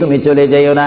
তুমি চলে যাইও না।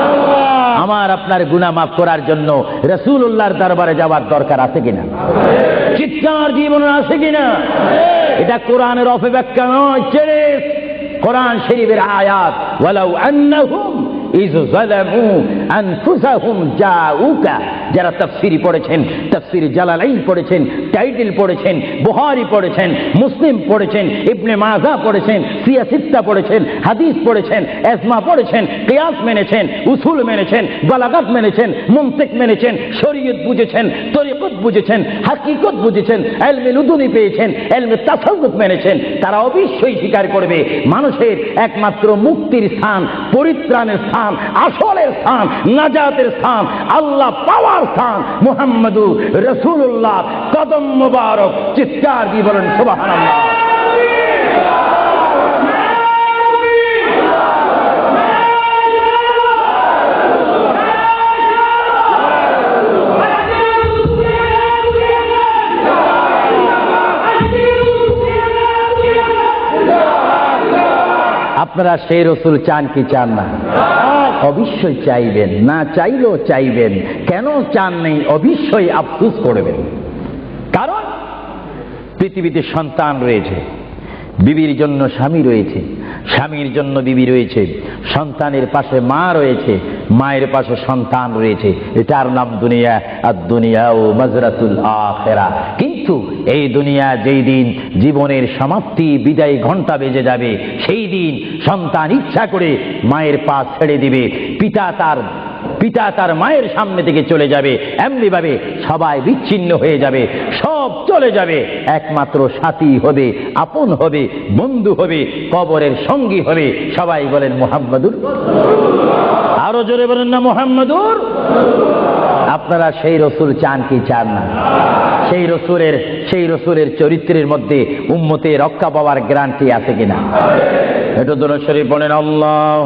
আমার আপনার গুণা মাফ করার জন্য রসুল্লাহর দরবারে যাওয়ার দরকার আছে কিনা? চিৎকার জীবন আছে কিনা? এটা কোরআনের অপব্যাখ্যা নয় কোরআন শরীফের আয়াত, ওয়ালাউ আন্নাহুম ইজ জালামু আনফুসাহুম জাউকা। যারা তাফসিরি পড়েছেন, তাফসির জালালাইন পড়েছেন, টাইটেল পড়েছেন বুহারি পড়েছেন, মুসলিম পড়েছেন, ইবনে মাজা পড়েছেন সিয়াসিত্তা পড়েছেন, হাদিস পড়েছেন এসমা পড়েছেন, কিয়াস মেনেছেন, উসুল মেনেছেন, বালাগাত মেনেছেন মুমতিক মেনেছেন, শরীয়ত বুঝেছেন, তরিকত বুঝেছেন, হাকিকত বুঝেছেন, এলমে লুদুনি পেয়েছেন, এলমে তাসাউফ মেনেছেন, তারা অবশ্যই স্বীকার করবে, মানুষের একমাত্র মুক্তির স্থান, পরিত্রাণের স্থান, আসলের স্থান, নাজাতের স্থান, আল্লাহ পাওয়ার স্থান মুহাম্মদু রসুল্লাহ কদম মুবারক। চিৎকার দিয়ে বলেন আপনারা সেই রসুল চান কি চান না? অবশ্যই চাইবেন, না চাইলেও চাইবেন। কেন চান নেই অবশ্যই আফসুস করবেন। কারণ পৃথিবীতে সন্তান রয়েছে, বিবির জন্য স্বামী রয়েছে, স্বামীর জন্য বিবি রয়েছে, সন্তানের পাশে মা রয়েছে, মায়ের পাশে সন্তান রয়েছে, এটার নাম দুনিয়া, আর দুনিয়া ও মজরাতুল আখেরা। কিন্তু এই দুনিয়া যেই দিন জীবনের সমাপ্তি, বিদায় ঘণ্টা বেজে যাবে, সেই দিন সন্তান ইচ্ছা করে মায়ের পা ছেড়ে দিবে, পিতা তার পিতা তার মায়ের সামনে থেকে চলে যাবে এমনি ভাবে সবাই বিচ্ছিন্ন হয়ে যাবে, সব চলে যাবে। একমাত্র সাথী হবে, আপন হবে, বন্ধু হবে, কবরের সঙ্গী হবে। সবাই বলেন মোহাম্মদুর আরও জোরে বলেন না মোহাম্মদুর আপনারা সেই রসুল চান কি চান না? সেই রসুলের সেই রসুলের চরিত্রের মধ্যে উম্মতে রক্ষা পাওয়ার গ্যারান্টি আছে কিনা? এটা শরীফ বলেন আল্লাহ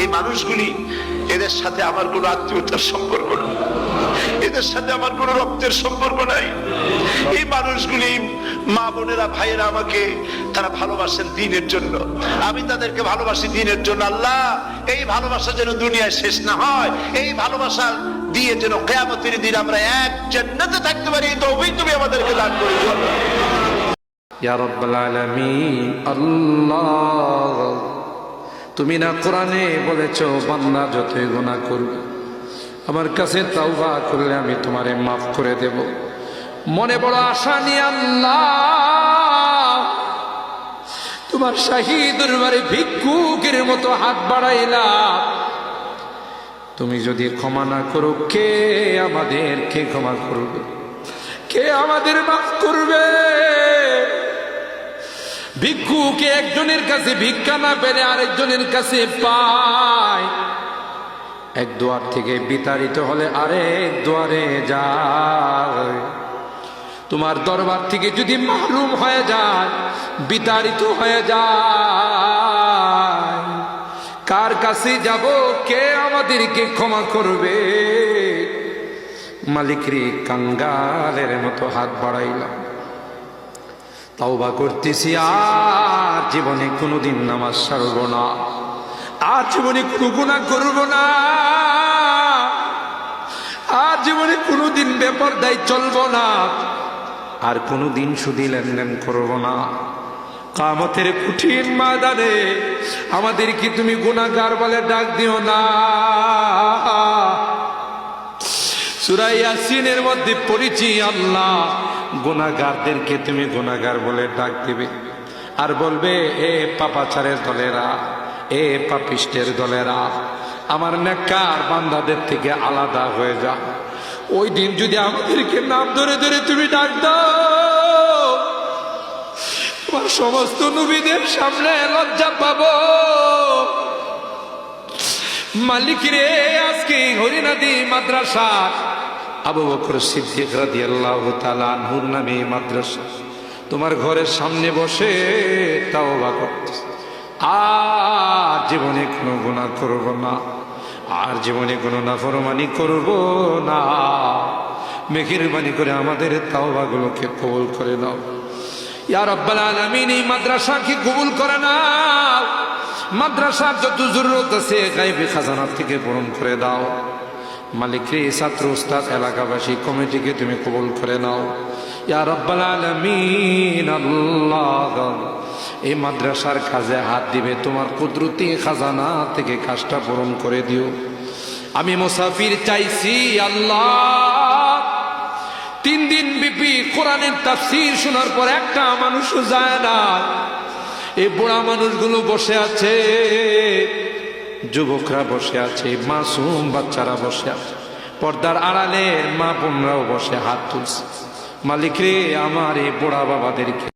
এই মানুষগুলি এদের সাথে আমার কোনো আত্মীয়তার সম্পর্ক নেই। এদের সাথে আমার কোনো রক্তের সম্পর্ক নাই। এই মানুষগুলি মা বোনেরা, ভাইয়েরা আমাকে তারা ভালোবাসেন দিনের জন্য। আমি তাদেরকে ভালোবাসি দিনের জন্য। আল্লাহ, এই ভালোবাসা যেন দুনিয়ায় শেষ না হয়, এই ভালোবাসা দিয়ে যেন কেয়ামতের দিন আমরা এক জান্নাতে থাকতে পারি। এই তৌফিক তুমি আমাদেরকে দান করে। আল্লাহ। তুমি না কোরআনে বলেছ, বান্দা যতই গুনাহ করবে আমার কাছে তাওবা করলে আমি তোমারে মাফ করে দেব। মনে বড় আশা নিয়ে আল্লাহ, তোমার শাহী ভিক্ষুকের মতো হাত বাড়াইলাম তুমি যদি ক্ষমা না করো, কে আমাদের কে ক্ষমা করবে? কে আমাদের মাফ করবে? ভিক্ষুকে একজনের কাছে ভিক্ষা না পেলে আরেকজনের কাছে পায়। এক দুয়ার থেকে বিতাড়িত হলে আরেক দুয়ারে যায়। তোমার দরবার থেকে যদি মাহরুম হয়ে যায়, বিতাড়িত হয়ে যায়। কার কাছে যাব, কে আমাদেরকে ক্ষমা করবে? মালিক রে কাঙ্গালের মতো হাত বাড়াইলাম। তাওবা করতেছি, আর জীবনে কোনোদিন নামাজ সারব না। আর জীবনে কোনো গুণা করব না। আর জীবনে কোনোদিন ব্যাপার দায় চলব না। আর কোনোদিন সুদি লেনদেন করব না। কামতের কঠিন মাদারে আমাদের কি তুমি গুণাগার বলে ডাক দিও না। সুরাই ইয়াসিনের মধ্যে পড়েছি, আল্লাহ গুনাগারদেরকে তুমি গুনাগার বলে ডাক দিবে। আর বলবে, এ পাপাচারের দলেরা, এ পাপিষ্টের দলেরা, আমার নেকার বান্দাদের থেকে আলাদা হয়ে যা। ওই দিন যদি আমাদেরকে নাম ধরে ধরে তুমি ডাক দাও, তোমার সমস্ত নবীদের সামনে লজ্জা পাবো। মালিক রে, আজকে হরিনাদি মাদ্রাসা আবু বকর সিদ্দিক রাদিয়াল্লাহু তাআলা নূর নামে মাদ্রাসা। তোমার ঘরের সামনে বসে তাও বা করতেছে। আর জীবনে কোনো গুনাহ করব না। আর জীবনে কোনো নাফরমানি করব না। মেহেরবানি করে আমাদের তাওবাগুলোকে কবুল করে নাও। ইয়া রব্বাল আলামিন, এই মাদ্রাসাকে কবুল করে নাও। মাদ্রাসার যত জরুরত আছে গাইবে খাজানার থেকে পূরণ করে দাও। মালিক রে ছাত্র উস্তাদ, এলাকাবাসী, কমিটিকে তুমি কবুল করে নাও। এই মাদ্রাসার কাজে হাত দিবে, তোমার কুদরতি খাজানা থেকে কাজটা পূরণ করে দিও। আমি মুসাফির চাইছি, আল্লাহ। তিন দিন বিপি কোরআনের তাফসির শোনার পর একটা মানুষও যায় না। এই বুড়া মানুষগুলো বসে আছে। যুবকরা বসে আছে, মাসুম বাচ্চারা বসে আছে। পর্দার আড়ালে মা বোনরাও বসে হাত তুলছে। মালিক রে, আমার এই বুড়া বাবাদেরকে